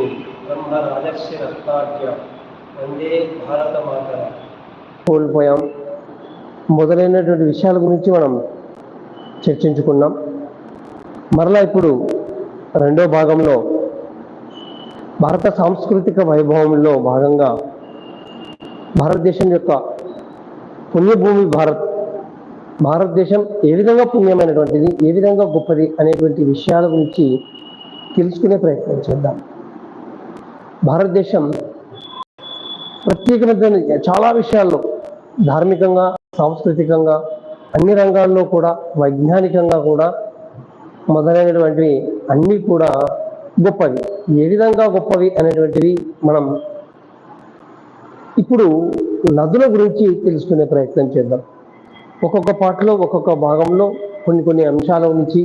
భూమి బ్రహ్మ రాజర్షి రత్నాట్య వందే భారత మాత కోల్పోయాం. మొదలైనటువంటి విషయాల గురించి మనం చర్చించుకున్నాం. మరలా ఇప్పుడు రెండో భాగంలో భారత సాంస్కృతిక వైభవంలో భాగంగా భారతదేశం యొక్క పుణ్యభూమి భారత్ భారతదేశం ఏ విధంగా పుణ్యమైనటువంటిది ఏ విధంగా గొప్పది అనేటువంటి విషయాల గురించి తెలుసుకునే ప్రయత్నం చేద్దాం. భారతదేశం ప్రత్యేకమైన చాలా విషయాల్లో ధార్మికంగా సాంస్కృతికంగా అన్ని రంగాల్లో కూడా వైజ్ఞానికంగా కూడా మొదలైనటువంటివి అన్నీ కూడా గొప్పవి. ఏ విధంగా గొప్పవి అనేటువంటివి మనం ఇప్పుడు నదుల గురించి తెలుసుకునే ప్రయత్నం చేద్దాం. ఒక్కొక్క పాటలో ఒక్కొక్క భాగంలో కొన్ని కొన్ని అంశాల గురించి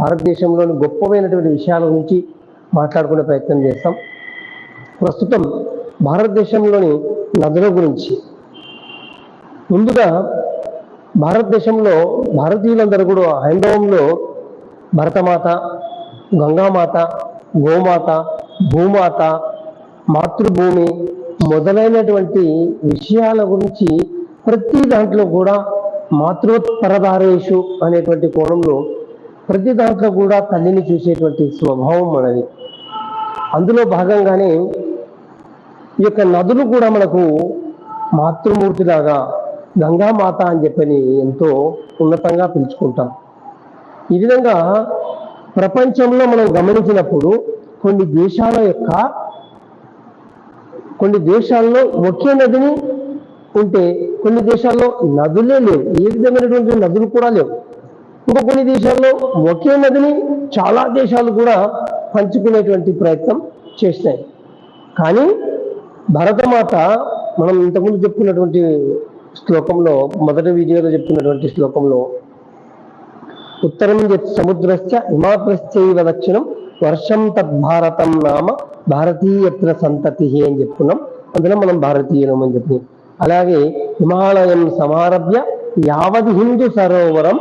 భారతదేశంలోని గొప్పమైనటువంటి విషయాల గురించి మాట్లాడుకునే ప్రయత్నం చేస్తాం. ప్రస్తుతం భారతదేశంలోని నదుల గురించి. ముందుగా భారతదేశంలో భారతీయులందరూ కూడా హైందవంలో భరతమాత గంగామాత గోమాత భూమాత మాతృభూమి మొదలైనటువంటి విషయాల గురించి ప్రతి దాంట్లో కూడా మాతృపరదారేషు అనేటువంటి కోణంలో ప్రతి దాంట్లో కూడా తల్లిని చూసేటువంటి స్వభావం మనది. అందులో భాగంగానే ఈ యొక్క నదులు కూడా మనకు మాతృమూర్తిలాగా గంగామాత అని చెప్పని ఎంతో ఉన్నతంగా పిలుచుకుంటాం. ఈ విధంగా ప్రపంచంలో మనం గమనించినప్పుడు కొన్ని దేశాల యొక్క కొన్ని దేశాల్లో ఒకే నదిని ఉంటే కొన్ని దేశాల్లో నదులే లేవు. ఏ విధమైనటువంటి నదులు కూడా లేవు. ఇంకా కొన్ని దేశాల్లో ఒకే నదిని చాలా దేశాలు కూడా పంచుకునేటువంటి ప్రయత్నం చేస్తాయి కానీ భరతమాత మనం ఇంతకుముందు చెప్పుకున్నటువంటి శ్లోకంలో మొదటి వీడియోలో చెప్పుకున్నటువంటి శ్లోకంలో ఉత్తరం సముద్రస్య హిమాత్రశ్చైవ దక్షిణం వర్షం తద్భారతం నామ భారతీయత్ర సంతతి అని చెప్పుకున్నాం. అందులో మనం భారతీయులం అని చెప్పి. అలాగే హిమాలయం సమారభ్య యావది హిందూ సరోవరం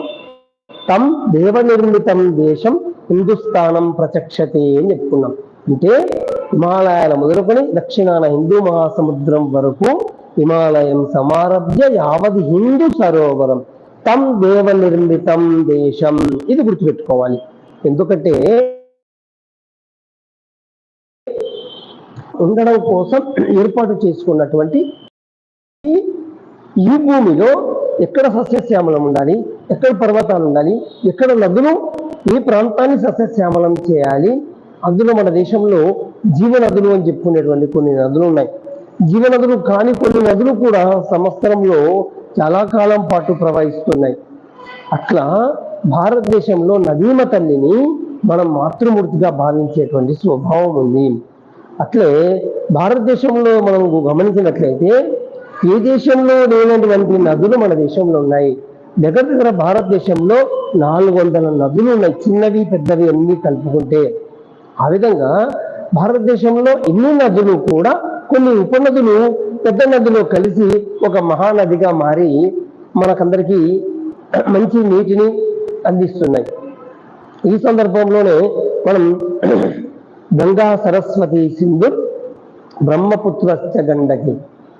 తం దేవనిర్మితం దేశం హిందుస్థానం ప్రచక్షతే అని చెప్పుకున్నాం. అంటే హిమాలయాల మొదలుకొని దక్షిణాన హిందూ మహాసముద్రం వరకు హిమాలయం సమారభ్య యావది హిందూ సరోవరం. తం దేవ నిర్మితం దేశం. ఇది గుర్తుపెట్టుకోవాలి. ఎందుకంటే ఉండడం కోసం ఏర్పాటు చేసుకున్నటువంటి ఈ- భూమిలో ఎక్కడ సస్యశ్యామలం ఉండాలి? ఎక్కడ పర్వతాలు ఉండాలి? ఎక్కడ నదులు? ఈ ప్రాంతాన్ని సస్యశ్యామలం చేయాలి? అందులో మన దేశంలో జీవనదులు అని చెప్పుకునేటువంటి కొన్ని నదులు ఉన్నాయి. జీవనదులు కాని కొన్ని నదులు కూడా సంవత్సరంలో చాలా కాలం పాటు ప్రవహిస్తున్నాయి. అట్లా భారతదేశంలో నదీమ తల్లిని మనం మాతృమూర్తిగా భావించేటువంటి స్వభావం ఉంది. అట్లే భారతదేశంలో మనం గమనించినట్లయితే ఏ దేశంలో లేనటువంటి నదులు మన దేశంలో ఉన్నాయి. దగ్గర దగ్గర భారతదేశంలో నాలుగు వందల నదులు ఉన్నాయి. చిన్నవి పెద్దవి అన్నీ కలుపుకుంటే ఆ విధంగా భారతదేశంలో ఎన్ని నదులు కూడా కొన్ని ఉపనదులు పెద్ద నదులు కలిసి ఒక మహానదిగా మారి మనకందరికీ మంచి నీటిని అందిస్తున్నాయి. ఈ సందర్భంలోనే మనం గంగా సరస్వతి సింధు బ్రహ్మపుత్రస్థ గండకి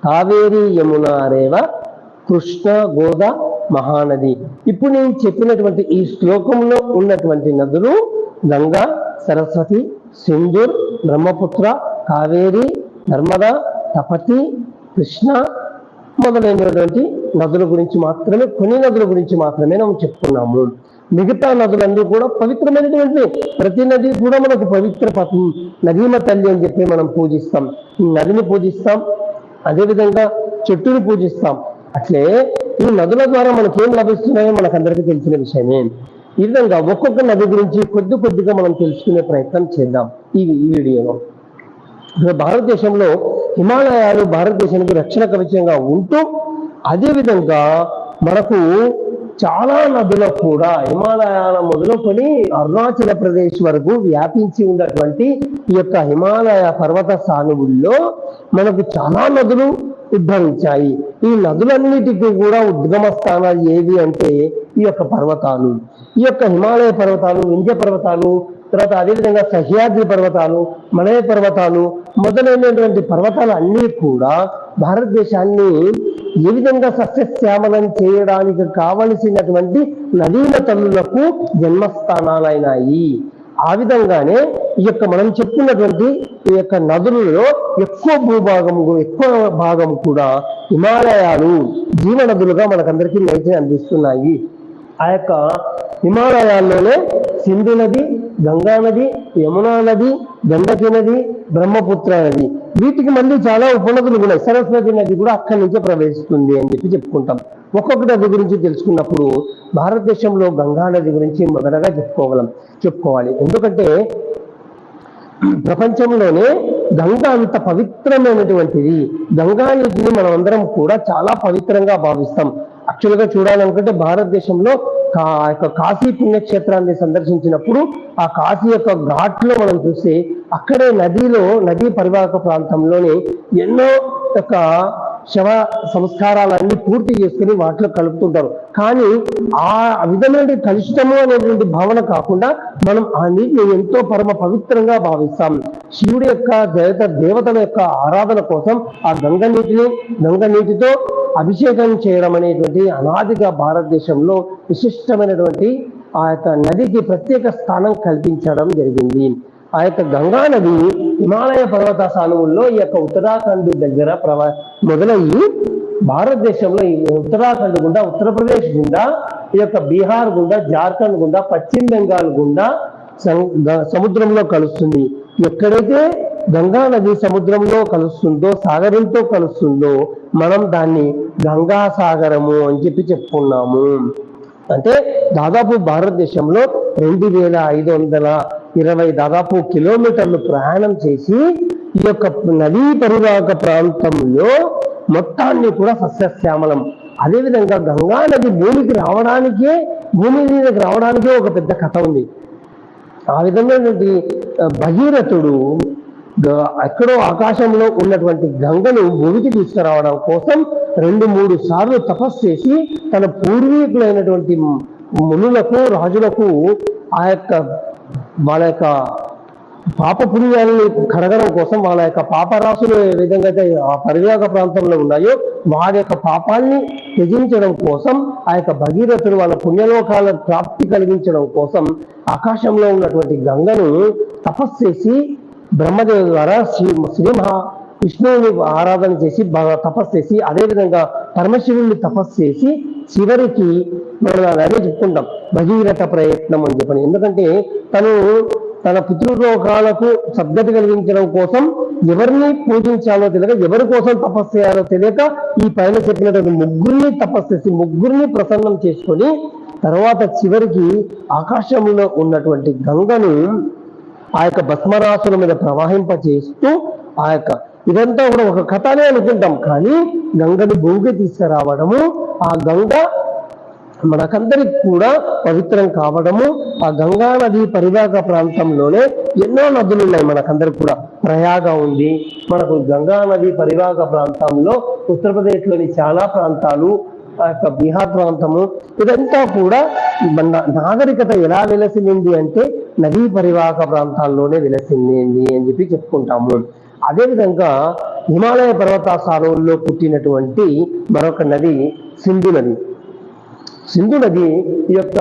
కావేరి యమున రేవ కృష్ణ గోదా మహానది. ఇప్పుడు నేను చెప్పినటువంటి ఈ శ్లోకంలో ఉన్నటువంటి నదులు గంగా సరస్వతి సింధూర్ బ్రహ్మపుత్ర కావేరి నర్మదా తపతి కృష్ణ మొదలైనటువంటి నదుల గురించి మాత్రమే కొన్ని నదుల గురించి మాత్రమే మనం చెప్పుకున్నాము మిగతా నదులన్నీ కూడా పవిత్రమైనటువంటి ప్రతి నది కూడా మనకు పవిత్ర పథం నదీమ తల్లి అని చెప్పి మనం పూజిస్తాం. ఈ నదిని పూజిస్తాం. అదేవిధంగా చెట్టుని పూజిస్తాం. అట్లే ఈ నదుల ద్వారా మనకేం లభిస్తున్నాయో మనకందరికీ తెలిసిన విషయమే. ఈ విధంగా ఒక్కొక్క నది గురించి కొద్ది కొద్దిగా మనం తెలుసుకునే ప్రయత్నం చేద్దాం ఈ ఈ వీడియోలో. ఇప్పుడు భారతదేశంలో హిమాలయాలు భారతదేశానికి రక్షణ కవచంగా ఉంటూ అదేవిధంగా మనకు చాలా నదులు కూడా హిమాలయాల మొదలుకొని అరుణాచల ప్రదేశ్ వరకు వ్యాపించి ఉన్నటువంటి ఈ యొక్క హిమాలయ పర్వత సానువుల్లో మనకు చాలా నదులు ఉద్భవించాయి. ఈ నదులన్నిటికీ కూడా ఉద్గమ స్థానాలు ఏవి అంటే ఈ యొక్క పర్వతాలు. ఈ యొక్క హిమాలయ పర్వతాలు వింధ్య పర్వతాలు తర్వాత అదేవిధంగా సహ్యాద్రి పర్వతాలు మలయ పర్వతాలు మొదలైనటువంటి పర్వతాలు అన్నీ కూడా భారతదేశాన్ని ఏ విధంగా సస్యశ్యామలం చేయడానికి కావలసినటువంటి నదీన తల్లులకు జన్మస్థానాలైనాయి. ఆ విధంగానే ఈ యొక్క మనం చెప్పుకున్నటువంటి ఈ యొక్క నదులలో ఎక్కువ భూభాగం ఎక్కువ భాగం కూడా హిమాలయాలు జీవనదులుగా మనకందరికీ నైతే అందిస్తున్నాయి. ఆ యొక్క హిమాలయాల్లోనే సింధు నది గంగా నది యమునా నది గండకి నది బ్రహ్మపుత్ర నది. వీటికి మళ్ళీ చాలా ఉపనదులు ఉన్నాయి. సరస్వతి నది కూడా అక్కడి నుంచే ప్రవేశిస్తుంది అని చెప్పి చెప్పుకుంటాం. ఒక్కొక్క నది గురించి తెలుసుకున్నప్పుడు భారతదేశంలో గంగా నది గురించి మొదటగా చెప్పుకోగలం చెప్పుకోవాలి. ఎందుకంటే ప్రపంచంలోనే గంగ అంత పవిత్రమైనటువంటిది. గంగా నదిని మనం అందరం కూడా చాలా పవిత్రంగా భావిస్తాం. యాక్చువల్గా చూడాలనుకుంటే భారతదేశంలో కా యొక్క కాశీ పుణ్యక్షేత్రాన్ని సందర్శించినప్పుడు ఆ కాశీ యొక్క ఘాట్లో మనం చూస్తే అక్కడే నదిలో నదీ పరివాహక ప్రాంతంలోనే ఎన్నో యొక్క శవ సంస్కారాలన్నీ పూర్తి చేసుకుని వాటిలో కలుపుతుంటారు. కానీ ఆ విధమైన కలుషితము అనేటువంటి భావన కాకుండా మనం ఆ నీటిని ఎంతో పరమ పవిత్రంగా భావిస్తాం. శివుడి యొక్క దేవత దేవతల యొక్క ఆరాధన కోసం ఆ గంగ నీటిని గంగ నీటితో అభిషేకం చేయడం అనేటువంటి అనాదిగా భారతదేశంలో విశిష్టమైనటువంటి ఆ యొక్క నదికి ప్రత్యేక స్థానం కల్పించడం జరిగింది. ఆ యొక్క గంగా నది హిమాలయ పర్వత సానువుల్లో ఈ యొక్క ఉత్తరాఖండ్ దగ్గర ప్రవ మొదలయ్యి భారతదేశంలో ఈ ఉత్తరాఖండ్ గుండా ఉత్తరప్రదేశ్ గుండా ఈ యొక్క బీహార్ గుండా జార్ఖండ్ గుండా పశ్చిమ బెంగాల్ గుండా సం- గ- సముద్రంలో కలుస్తుంది. ఎక్కడైతే గంగా నది సముద్రంలో కలుస్తుందో సాగరంతో కలుస్తుందో మనం దాన్ని గంగా సాగరము అని చెప్పి చెప్పుకున్నాము. అంటే దాదాపు భారతదేశంలో రెండు వేల ఐదు వందల ఇరవై దాదాపు కిలోమీటర్లు ప్రయాణం చేసి ఈ యొక్క నదీ పరివాహక ప్రాంతంలో మొత్తాన్ని కూడా సస్యశ్యామలం. అదేవిధంగా గంగా నది భూమికి రావడానికే భూమి మీదకి రావడానికే ఒక పెద్ద కథ ఉంది. ఆ విధమైనటువంటి భగీరథుడు ఎక్కడో ఆకాశంలో ఉన్నటువంటి గంగను భూమికి తీసుకురావడం కోసం రెండు మూడు సార్లు తపస్సు చేసి తన పూర్వీకులైనటువంటి మునులకు రాజులకు ఆ యొక్క వాళ్ళ యొక్క పాప పుణ్యాలని కడగడం కోసం వాళ్ళ యొక్క పాపరాశులు ఏ విధంగా అయితే ఆ పరివాహక ప్రాంతంలో ఉన్నాయో వారి యొక్క పాపాన్ని త్యజించడం కోసం ఆ యొక్క భగీరథుడు వాళ్ళ పుణ్యలోకాల ప్రాప్తి కలిగించడం కోసం ఆకాశంలో ఉన్నటువంటి గంగను తపస్సు చేసి బ్రహ్మదేవి ద్వారా శ్రీ శ్రీ మహా విష్ణువుని ఆరాధన చేసి బాగా తపస్సు చేసి అదేవిధంగా పరమశివుడిని తపస్సు చేసి చివరికి మనం అదే చెప్పుకుంటాం భగీరథ ప్రయత్నం అని చెప్పని. ఎందుకంటే తను తన పితృలోకాలకు సద్గతి కలిగించడం కోసం ఎవరిని పూజించాలో తెలియక ఎవరి కోసం తపస్సు చేయాలో తెలియక ఈ పైన చెప్పినటువంటి ముగ్గురిని తపస్సు చేసి ముగ్గురిని ప్రసన్నం చేసుకొని తర్వాత చివరికి ఆకాశంలో ఉన్నటువంటి గంగను ఆ యొక్క భస్మరాసుల మీద ప్రవాహింపచేస్తూ ఆ యొక్క ఇదంతా కూడా ఒక కథనే అనుకుంటాం. కానీ గంగని భూమికి తీసుకురావడము ఆ గంగ మనకందరికి కూడా పవిత్రం కావడము ఆ గంగా నది పరివాహక ప్రాంతంలోనే ఎన్నో నదులు ఉన్నాయి మనకందరికి కూడా. ప్రయాగ ఉంది మనకు గంగా నది పరివాహక ప్రాంతంలో ఉత్తరప్రదేశ్లోని చాలా ప్రాంతాలు ఆ యొక్క బీహార్ ప్రాంతము ఇదంతా కూడా మన నాగరికత ఎలా వెలసింది అంటే నదీ పరివాహక ప్రాంతాల్లోనే వెలసింది అని చెప్పి చెప్పుకుంటాము. అదేవిధంగా హిమాలయ పర్వత సారువుల్లో పుట్టినటువంటి మరొక నది సింధు నది. సింధు నది ఈ యొక్క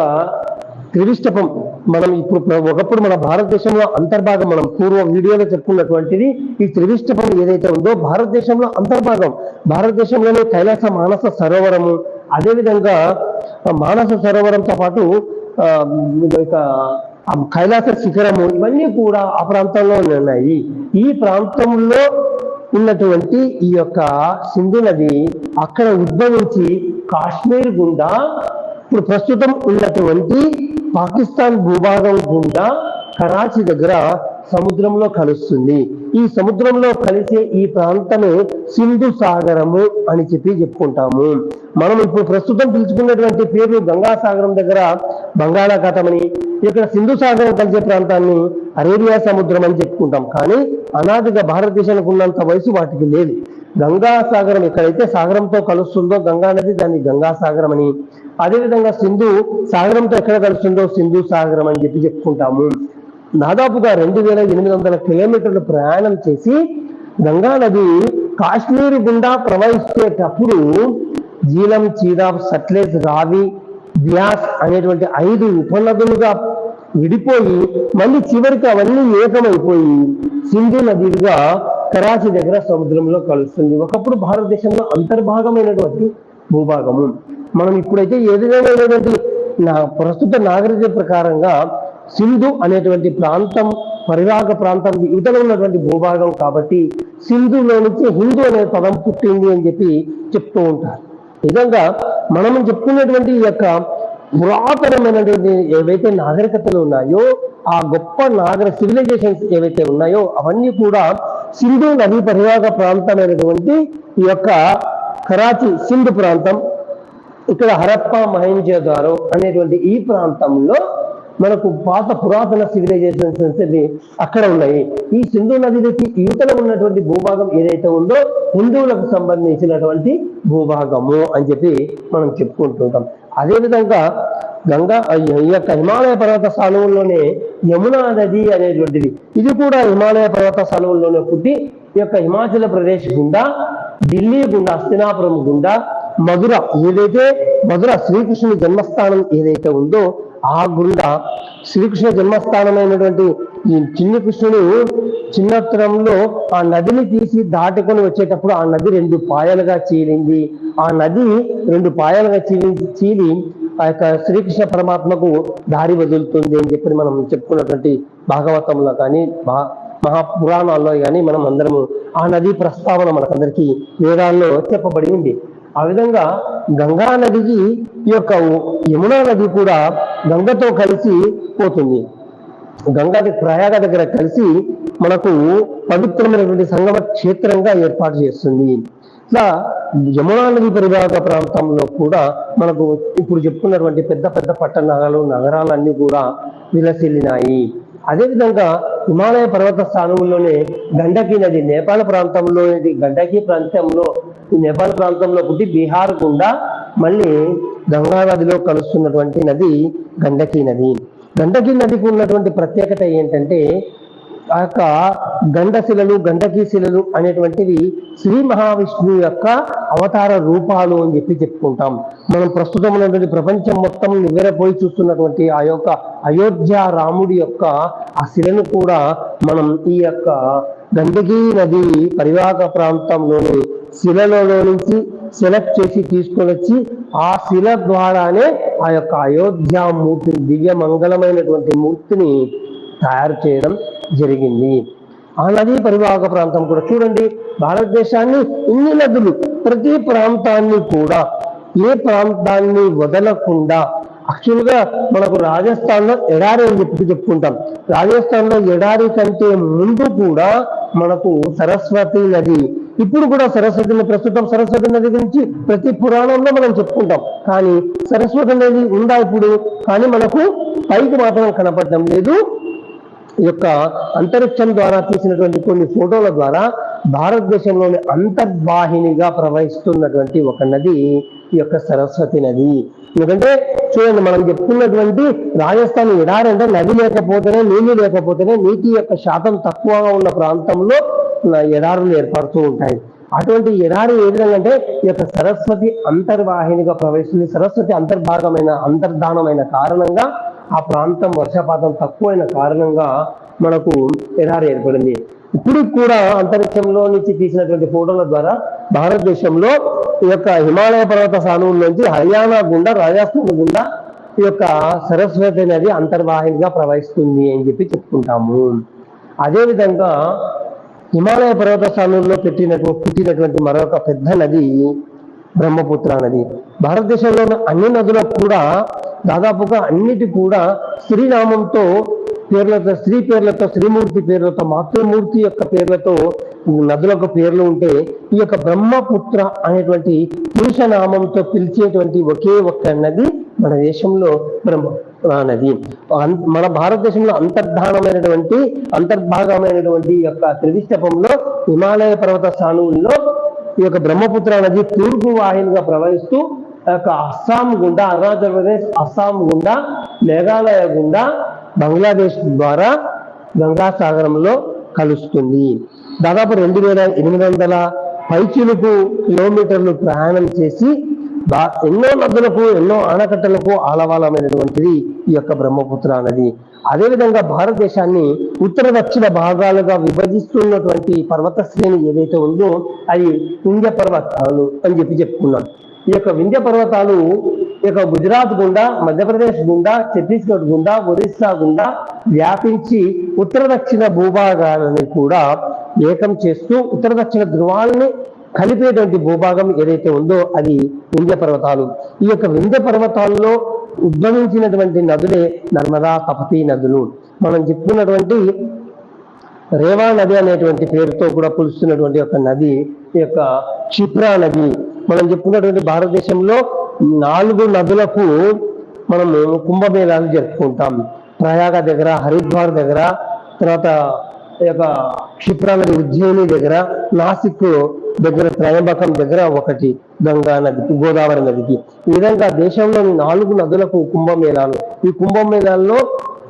త్రివిష్టపం మనం ఇప్పుడు ఒకప్పుడు మన భారతదేశంలో అంతర్భాగం మనం పూర్వ వీడియోలో చెప్పుకున్నటువంటిది ఈ త్రివిష్టపం ఏదైతే ఉందో భారతదేశంలో అంతర్భాగం. భారతదేశంలోనే కైలాస మానస సరోవరము అదేవిధంగా మానస సరోవరంతో పాటు ఇక కైలాస శిఖరము ఇవన్నీ కూడా ఆ ప్రాంతంలో ఉన్నాయి. ఈ ప్రాంతంలో ఉన్నటువంటి ఈ యొక్క సింధు నది అక్కడ ఉద్భవించి కాశ్మీర్ గుండా ఇప్పుడు ప్రస్తుతం ఉన్నటువంటి పాకిస్తాన్ భూభాగం గుండా కరాచీ దగ్గర సముద్రంలో కలుస్తుంది. ఈ సముద్రంలో కలిసే ఈ ప్రాంతమే సింధు సాగరము అని చెప్పి చెప్పుకుంటాము. మనం ఇప్పుడు ప్రస్తుతం పిలుచుకున్నటువంటి పేరు గంగాసాగరం దగ్గర బంగాళాఖాతమని ఇక్కడ సింధు సాగరం కలిసే ప్రాంతాన్ని అరేబియా సముద్రం అని చెప్పుకుంటాం. కానీ అనాదిగా భారతదేశానికి ఉన్నంత వయసు వాటికి లేదు. గంగాసాగరం ఎక్కడైతే సాగరంతో కలుస్తుందో గంగా నది దాన్ని గంగాసాగరం అని. అదేవిధంగా సింధు సాగరంతో ఎక్కడ కలుస్తుందో సింధు సాగరం అని చెప్పి చెప్పుకుంటాము. దాదాపుగా రెండు వేల ఎనిమిది వందల కిలోమీటర్లు ప్రయాణం చేసి గంగా నది కాశ్మీర్ గుండా ప్రవహించేటప్పుడు జీలం చీరాబ్ సట్లెజ్ రావి వ్యాస్ అనేటువంటి ఐదు ఉపనదులుగా విడిపోయి మళ్ళీ చివరికి అవన్నీ ఏకమైపోయి సింధు నదిగా కరాచీ దగ్గర సముద్రంలో కలుస్తుంది. ఒకప్పుడు భారతదేశంలో అంతర్భాగమైనటువంటి భూభాగము. మనం ఇప్పుడైతే ఏదైనా విధమైనటువంటి నా ప్రస్తుత నాగరిక ప్రకారంగా సింధు అనేటువంటి ప్రాంతం పరివాహక ప్రాంతం ఇవతల ఉన్నటువంటి భూభాగం కాబట్టి సింధులో నుంచి హిందూ అనే పదం పుట్టింది అని చెప్పి చెప్తూ ఉంటారు. నిజంగా మనం చెప్పుకున్నటువంటి ఈ యొక్క పురాతనమైనటువంటి ఏవైతే నాగరికతలు ఉన్నాయో ఆ గొప్ప నాగర సివిలైజేషన్స్ ఏవైతే ఉన్నాయో అవన్నీ కూడా సింధు నదీ పరివాహక ప్రాంతమైనటువంటి ఈ యొక్క కరాచీ సింధు ప్రాంతం ఇక్కడ హరప్ప మహేంజోదారో అనేటువంటి ఈ ప్రాంతంలో మనకు పాత పురాతన సివిలైజేషన్స్ అనేది అక్కడ ఉన్నాయి. ఈ సింధు నదికి యువతలో ఉన్నటువంటి భూభాగం ఏదైతే ఉందో హిందువులకు సంబంధించినటువంటి భూభాగము అని చెప్పి మనం చెప్పుకుంటుంటాం. అదేవిధంగా గంగా ఈ యొక్క హిమాలయ పర్వత సానువుల్లోనే యమునా నది అనేటువంటిది. ఇది కూడా హిమాలయ పర్వత సానువుల్లోనే పుట్టి ఈ యొక్క హిమాచల్ ప్రదేశ్ గుండా ఢిల్లీ గుండా హస్తినాపురం గుండా మధుర ఏదైతే మధుర శ్రీకృష్ణుని జన్మస్థానం ఏదైతే ఉందో ఆ గుండా శ్రీకృష్ణ జన్మస్థానమైనటువంటి ఈ చిన్ని కృష్ణుడు చిన్నతనంలో ఆ నదిని తీసి దాటుకొని వచ్చేటప్పుడు ఆ నది రెండు పాయలుగా చీలింది. ఆ నది రెండు పాయలుగా చీలి చీలి ఆ యొక్క శ్రీకృష్ణ పరమాత్మకు దారి వదులుతుంది అని చెప్పి మనం చెప్పుకున్నటువంటి భాగవతంలో కానీ మహాపురాణాల్లో కానీ మనం అందరము ఆ నది ప్రస్తావన మనకందరికీ వేదాల్లో చెప్పబడి ఉంది. ఆ విధంగా గంగా నదికి ఈ యొక్క యమునా నది కూడా గంగతో కలిసి పోతుంది. గంగాది ప్రయాగ దగ్గర కలిసి మనకు పవిత్రమైనటువంటి సంగమ క్షేత్రంగా ఏర్పాటు చేస్తుంది. ఇట్లా యమునా నది పరివాహక ప్రాంతంలో కూడా మనకు ఇప్పుడు చెప్పుకున్నటువంటి పెద్ద పెద్ద పట్టణాలు నగరాలన్నీ కూడా విలసిల్లినాయి. అదేవిధంగా హిమాలయ పర్వత స్థానంలోనే గండకీ నది నేపాల్ ప్రాంతంలో గండకీ ప్రాంతంలో ఈ నేపాల్ ప్రాంతంలో పుట్టి బీహార్ గుండా మళ్ళీ గంగా నదిలో కలుస్తున్నటువంటి నది గండకీ నది. గండకీ నదికి ఉన్నటువంటి ప్రత్యేకత ఏంటంటే ఆ యొక్క గండశిలలు గండకీ శిలలు అనేటువంటివి శ్రీ మహావిష్ణువు యొక్క అవతార రూపాలు అని చెప్పి చెప్పుకుంటాం. మనం ప్రస్తుతం ఉన్నటువంటి ప్రపంచం మొత్తం నివ్వెరపోయి చూస్తున్నటువంటి ఆ యొక్క అయోధ్య రాముడి యొక్క ఆ శిలను కూడా మనం ఈ యొక్క గండకీ నది పరివాహక ప్రాంతంలోని శిలలో నుంచి సెలెక్ట్ చేసి తీసుకొని వచ్చి ఆ శిల ద్వారానే ఆ యొక్క అయోధ్య మూర్తిని దివ్య మంగళమైనటువంటి మూర్తిని తయారు చేయడం జరిగింది. ఆ నదీ పరివాహక ప్రాంతం కూడా చూడండి భారతదేశాన్ని ఇన్ని నదులు ప్రతి ప్రాంతాన్ని కూడా ఏ ప్రాంతాన్ని వదలకుండా యాక్చువల్గా మనకు రాజస్థాన్లో ఎడారి అని చెప్పి చెప్పుకుంటాం. రాజస్థాన్లో ఎడారి కంటే ముందు కూడా మనకు సరస్వతి నది ఇప్పుడు కూడా సరస్వతి నది ప్రస్తుతం సరస్వతి నది గురించి ప్రతి పురాణంలో మనం చెప్పుకుంటాం. కానీ సరస్వతి నది ఉందా ఇప్పుడు? కానీ మనకు పైకి మాత్రం కనపడటం లేదు యొక్క అంతరిక్షం ద్వారా తీసినటువంటి కొన్ని ఫోటోల ద్వారా భారతదేశంలోని అంతర్వాహినిగా ప్రవహిస్తున్నటువంటి ఒక నది ఈ యొక్క సరస్వతి నది. ఎందుకంటే చూడండి మనం చెప్తున్నటువంటి రాజస్థాన్ ఎడారి అంటే నది లేకపోతేనే నీళ్ళు లేకపోతేనే నీటి యొక్క శాతం తక్కువగా ఉన్న ప్రాంతంలో ఎడారులు ఏర్పడుతూ ఉంటాయి. అటువంటి ఎడారి ఏ విధంగా అంటే ఈ యొక్క సరస్వతి అంతర్వాహినిగా ప్రవేశిస్తుంది సరస్వతి అంతర్భాగమైన అంతర్ధానమైన కారణంగా ఆ ప్రాంతం వర్షపాతం తక్కువైన కారణంగా మనకు ఎడారి ఏర్పడింది. ఇప్పుడు కూడా అంతరిక్షంలో నుంచి తీసినటువంటి ఫోటోల ద్వారా భారతదేశంలో ఈ యొక్క హిమాలయ పర్వత సానువుల నుంచి హర్యానా గుండా రాజస్థాన్ గుండా ఈ యొక్క సరస్వతి నది అంతర్వాహినిగా ప్రవహిస్తుంది అని చెప్పి చెప్పుకుంటాము. అదేవిధంగా హిమాలయ పర్వత స్థానంలో పెట్టినట్టు పుట్టినటువంటి మరొక పెద్ద నది బ్రహ్మపుత్ర నది భారతదేశంలో ఉన్న అన్ని నదులకు కూడా దాదాపుగా అన్నిటి కూడా శ్రీనామంతో పేర్లతో స్త్రీ పేర్లతో శ్రీమూర్తి పేర్లతో మాతృమూర్తి యొక్క పేర్లతో నదులకు పేర్లు ఉంటే ఈ యొక్క బ్రహ్మపుత్ర అనేటువంటి పురుష నామంతో పిలిచేటువంటి ఒకే ఒక్క నది మన దేశంలో బ్రహ్మపుత్ర నది. మన భారతదేశంలో అంతర్ధానమైనటువంటి అంతర్భాగమైనటువంటి యొక్క త్రివిష్టపంలో హిమాలయ పర్వత సానువుల్లో ఈ యొక్క బ్రహ్మపుత్ర నది తూర్పు వాహినిగా ప్రవహిస్తూ యొక్క అస్సాం గుండా అరుణాచల్ ప్రదేశ్ అస్సాం గుండా మేఘాలయ గుండా బంగ్లాదేశ్ ద్వారా గంగాసాగరంలో కలుస్తుంది. దాదాపు రెండు వేల ఎనిమిది వందల పైచిలుకు కిలోమీటర్లు ప్రయాణం చేసి ఎన్నో నదులకు ఎన్నో ఆనకట్టలకు ఆలవాలమైనటువంటిది ఈ యొక్క బ్రహ్మపుత్ర నది. అదేవిధంగా భారతదేశాన్ని ఉత్తర దక్షిణ భాగాలుగా విభజిస్తున్నటువంటి పర్వత శ్రేణి ఏదైతే ఉందో అది వింధ్య పర్వతాలు అని చెప్పి చెప్పుకున్నాం. ఈ యొక్క వింధ్య పర్వతాలు ఈ యొక్క గుజరాత్ గుండా మధ్యప్రదేశ్ గుండా ఛత్తీస్గఢ్ గుండా ఒరిస్సా గుండా వ్యాపించి ఉత్తర దక్షిణ భూభాగాలని కూడా ఏకం చేస్తూ ఉత్తర దక్షిణ ధృవాలని కలిపేటువంటి భూభాగం ఏదైతే ఉందో అది వింధ్య పర్వతాలు. ఈ యొక్క వింధ్య పర్వతాల్లో ఉద్భవించినటువంటి నదులే నర్మదా తపతి నదులు. మనం చెప్పుకున్నటువంటి రేవా నది అనేటువంటి పేరుతో కూడా పిలుస్తున్నటువంటి ఒక నది ఈ యొక్క క్షిప్రా నది. మనం చెప్పుకున్నటువంటి భారతదేశంలో నాలుగు నదులకు మనము కుంభమేళాలు జరుపుకుంటాం. ప్రయాగ దగ్గర హరిద్వార్ దగ్గర తర్వాత యొక్క క్షిప్రా ఉజ్జయిని దగ్గర నాసిక్ దగ్గర త్రయంబకం దగ్గర ఒకటి గంగా నదికి గోదావరి నదికి. ఈ విధంగా దేశంలోని నాలుగు నదులకు కుంభమేళాలు. ఈ కుంభమేళాల్లో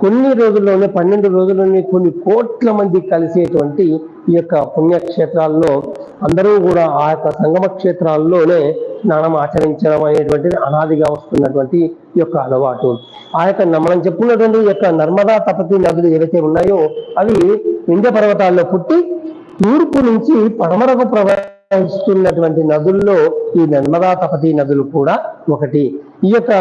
కొన్ని రోజుల్లోనే పన్నెండు రోజుల్లోనే కొన్ని కోట్ల మంది కలిసేటువంటి ఈ యొక్క పుణ్యక్షేత్రాల్లో అందరూ కూడా ఆ యొక్క సంగమ క్షేత్రాల్లోనే స్నానం ఆచరించడం అనేటువంటిది అనాదిగా వస్తున్నటువంటి యొక్క అలవాటు. ఆ యొక్క మనం చెప్పుకున్నటువంటి యొక్క నర్మదా తపతి నదులు ఏవైతే ఉన్నాయో అవి వింధ్య పర్వతాల్లో పుట్టి తూర్పు నుంచి పడమరకు ప్రవహిస్తున్నటువంటి నదుల్లో ఈ నర్మదా తపతి నదులు కూడా ఒకటి. ఈ యొక్క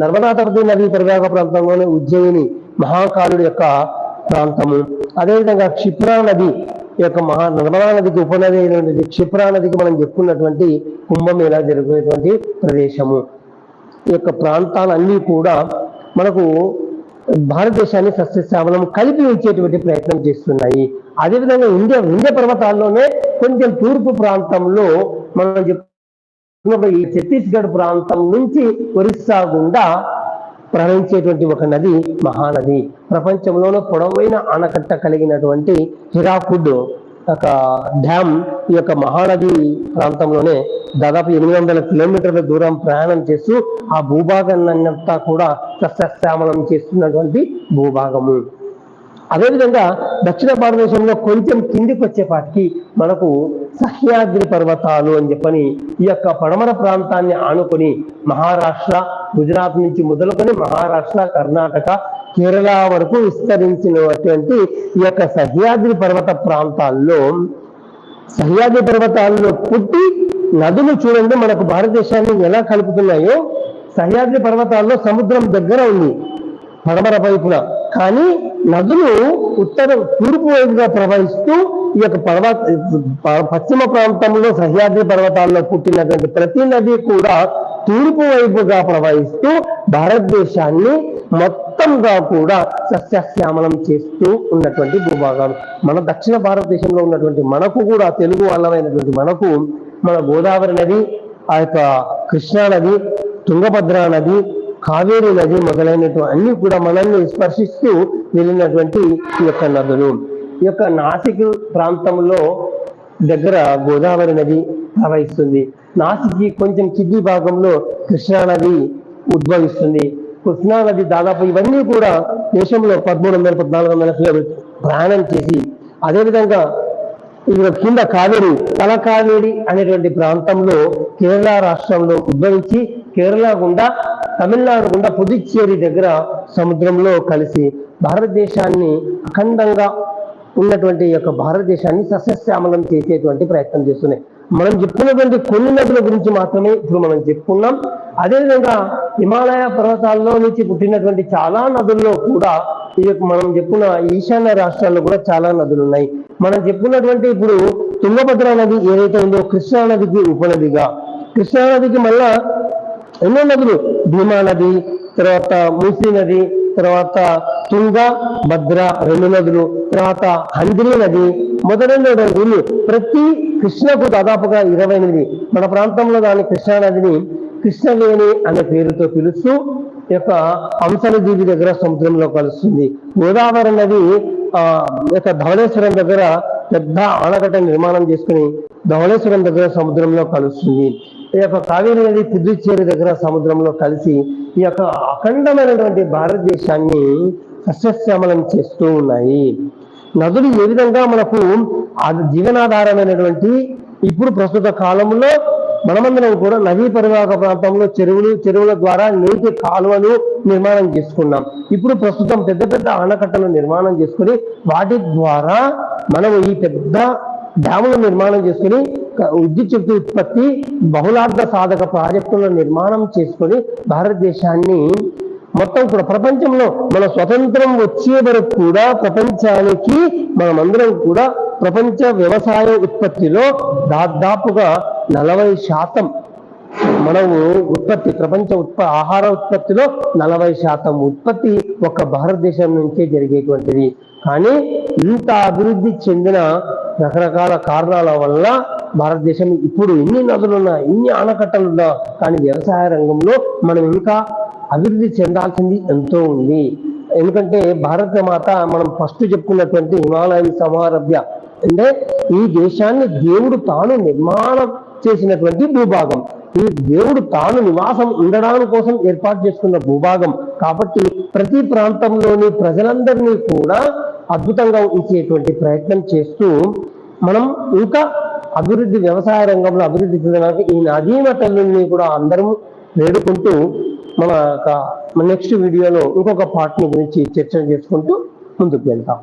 నర్మదా తపతి నది పరివాహక ప్రాంతంలోనే ఉజ్జయిని మహాకాలుడి యొక్క ప్రాంతము. అదేవిధంగా క్షిప్రా నది ఈ యొక్క మహా నర్మదా నదికి ఉపనది అయినటువంటి క్షిప్రా నదికి మనం చెప్పుకున్నటువంటి కుంభమేళ జరిగేటువంటి ప్రదేశము. ఈ యొక్క ప్రాంతాలన్నీ కూడా మనకు భారతదేశాన్ని సస్యశ్యామలం కలిపి ఉంచేటువంటి ప్రయత్నం చేస్తున్నాయి. అదేవిధంగా ఇండియా వింధ్య పర్వతాల్లోనే కొంచెం తూర్పు ప్రాంతంలో మనం చెప్పుకున్నప్పుడు ఈ ఛత్తీస్గఢ్ ప్రాంతం నుంచి ఒరిస్సా గుండా ప్రవహించేటువంటి ఒక నది మహానది. ప్రపంచంలోనే పొడవైన ఆనకట్ట కలిగినటువంటి హిరాకుడ్ ఒక డ్యామ్ ఈ యొక్క మహానది ప్రాంతంలోనే దాదాపు ఎనిమిది వందల కిలోమీటర్ల దూరం ప్రయాణం చేస్తూ ఆ భూభాగాన్నంతా కూడా సస్యశ్యామలం చేస్తున్నటువంటి భూభాగము. అదేవిధంగా దక్షిణ భారతదేశంలో కొంచెం కిందికి వచ్చేపాటికి మనకు సహ్యాద్రి పర్వతాలు అని చెప్పని ఈ యొక్క పడమర ప్రాంతాన్ని ఆనుకొని మహారాష్ట్ర గుజరాత్ నుంచి మొదలుకొని మహారాష్ట్ర కర్ణాటక కేరళ వరకు విస్తరించినటువంటి ఈ యొక్క సహ్యాద్రి పర్వత ప్రాంతాల్లో సహ్యాద్రి పర్వతాల్లో పుట్టి నదులు చూడండి మనకు భారతదేశాన్ని ఎలా కలుపుతున్నాయో. సహ్యాద్రి పర్వతాల్లో సముద్రం దగ్గర ఉంది పడమర వైపున. కానీ నదులు ఉత్తర తూర్పు వైపుగా ప్రవహిస్తూ ఈ యొక్క పర్వత ప- పశ్చిమ ప్రాంతంలో సహ్యాద్రి పర్వతాల్లో పుట్టినటువంటి ప్రతి నది కూడా తూర్పు వైపుగా ప్రవహిస్తూ భారతదేశాన్ని మొత్తంగా కూడా సస్యశ్యామలం చేస్తూ ఉన్నటువంటి భూభాగాలు. మన దక్షిణ భారతదేశంలో ఉన్నటువంటి మనకు కూడా తెలుగు వాళ్ళమైనటువంటి మనకు మన గోదావరి నది ఆ యొక్క కృష్ణా నది తుంగభద్రా నది కావేరి నది మొదలైనటువంటి అన్ని కూడా మనల్ని స్పర్శిస్తూ వెళ్ళినటువంటి ఈ యొక్క నదులు. ఈ యొక్క నాసిక్ ప్రాంతంలో దగ్గర గోదావరి నది ప్రవహిస్తుంది. నాసిక్ కొంచెం కిడ్నీ భాగంలో కృష్ణా నది ఉద్భవిస్తుంది. కృష్ణా నది దాదాపు ఇవన్నీ కూడా దేశంలో పదమూడు వందల పద్నాలుగు వందల కిలోమీటర్ ప్రయాణం చేసి అదేవిధంగా ఇక్కడ కింద కావేరి తలకావేరి అనేటువంటి ప్రాంతంలో కేరళ రాష్ట్రంలో ఉద్భవించి కేరళ గుండా తమిళనాడు గుండా పుదుచ్చేరి దగ్గర సముద్రంలో కలిసి భారతదేశాన్ని అఖండంగా ఉన్నటువంటి ఈ యొక్క భారతదేశాన్ని సస్యశ్యామలం చేసేటువంటి ప్రయత్నం చేస్తున్నాయి. మనం చెప్పుకున్నటువంటి కొన్ని నదుల గురించి మాత్రమే ఇప్పుడు మనం చెప్పుకున్నాం. అదేవిధంగా హిమాలయ పర్వతాల్లో నుంచి పుట్టినటువంటి చాలా నదుల్లో కూడా ఈ యొక్క మనం చెప్పుకున్న ఈశాన్య రాష్ట్రాల్లో కూడా చాలా నదులు ఉన్నాయి మనం చెప్పుకున్నటువంటి ఇప్పుడు తుంగభద్ర నది ఏదైతే ఉందో కృష్ణా నదికి ఉపనదిగా. కృష్ణా నదికి మళ్ళా ఎన్నో నదులు? భీమా నది తర్వాత మూసీ నది తర్వాత తుంగ భద్ర రెండు నదులు తర్వాత హంద్రీ నది. మొదలైన నదులు ప్రతి కృష్ణకు దాదాపుగా ఇరవై ఎనిమిది. మన ప్రాంతంలో దాని కృష్ణా నదిని కృష్ణవేణి అనే పేరుతో పిలుస్తూ ఈ యొక్క హంసల దీవి దగ్గర సముద్రంలో కలుస్తుంది. గోదావరి నది ఆ యొక్క ధవళేశ్వరం దగ్గర పెద్ద ఆనకట్ట నిర్మాణం చేసుకుని ధవళేశ్వరం దగ్గర సముద్రంలో కలుస్తుంది. ఈ యొక్క కావేరి నది పుదుచ్చేరి దగ్గర సముద్రంలో కలిసి ఈ యొక్క అఖండమైనటువంటి భారతదేశాన్ని సస్యశ్యామలం చేస్తూ ఉన్నాయి. నదులు ఏ విధంగా మనకు అది జీవనాధారమైనటువంటి ఇప్పుడు ప్రస్తుత కాలంలో మనమందరం కూడా నదీ పరివాహక ప్రాంతంలో చెరువులు చెరువుల ద్వారా నీటి కాలువలు నిర్మాణం చేసుకున్నాం. ఇప్పుడు ప్రస్తుతం పెద్ద పెద్ద ఆనకట్టలు నిర్మాణం చేసుకుని వాటి ద్వారా మనం ఈ పెద్ద డ్యాముల నిర్మాణం చేసుకుని విద్యుత్ శక్తి ఉత్పత్తి బహుళార్థ సాధక ప్రాజెక్టుల నిర్మాణం చేసుకొని భారతదేశాన్ని మొత్తం కూడా ప్రపంచంలో మన స్వతంత్రం వచ్చే వరకు కూడా ప్రపంచానికి మనమందరం కూడా ప్రపంచ వ్యవసాయ ఉత్పత్తిలో దాదాపుగా నలభై శాతం మనము ఉత్పత్తి ప్రపంచ ఉత్ప ఆహార ఉత్పత్తిలో నలభై శాతం ఉత్పత్తి ఒక భారతదేశం నుంచే జరిగేటువంటిది. కానీ ఇంత అభివృద్ధి చెందిన రకరకాల కారణాల వల్ల భారతదేశం ఇప్పుడు ఎన్ని నదులున్నా ఎన్ని ఆనకట్టలున్నా కానీ వ్యవసాయ రంగంలో మనం ఇంకా అభివృద్ధి చెందాల్సింది ఎంతో ఉంది. ఎందుకంటే భారత మాత మనం ఫస్ట్ చెప్పుకున్నటువంటి హిమాలయ సమారభ్య అంటే ఈ దేశాన్ని దేవుడు తాను నిర్మాణం చేసినటువంటి భూభాగం. ఈ దేవుడు తాను నివాసం ఉండడానికి కోసం ఏర్పాటు చేసుకున్న భూభాగం. కాబట్టి ప్రతి ప్రాంతంలోని ప్రజలందరినీ కూడా అద్భుతంగా ఉంచేటువంటి ప్రయత్నం చేస్తూ మనం ఇంకా అభివృద్ధి వ్యవసాయ రంగంలో అభివృద్ధి చెందడానికి ఈ నదీమ తల్లిని కూడా అందరం వేడుకుంటూ మన నెక్స్ట్ వీడియోలో ఇంకొక పార్ట్ని గురించి చర్చ చేసుకుంటూ ముందుకు వెళ్తాం.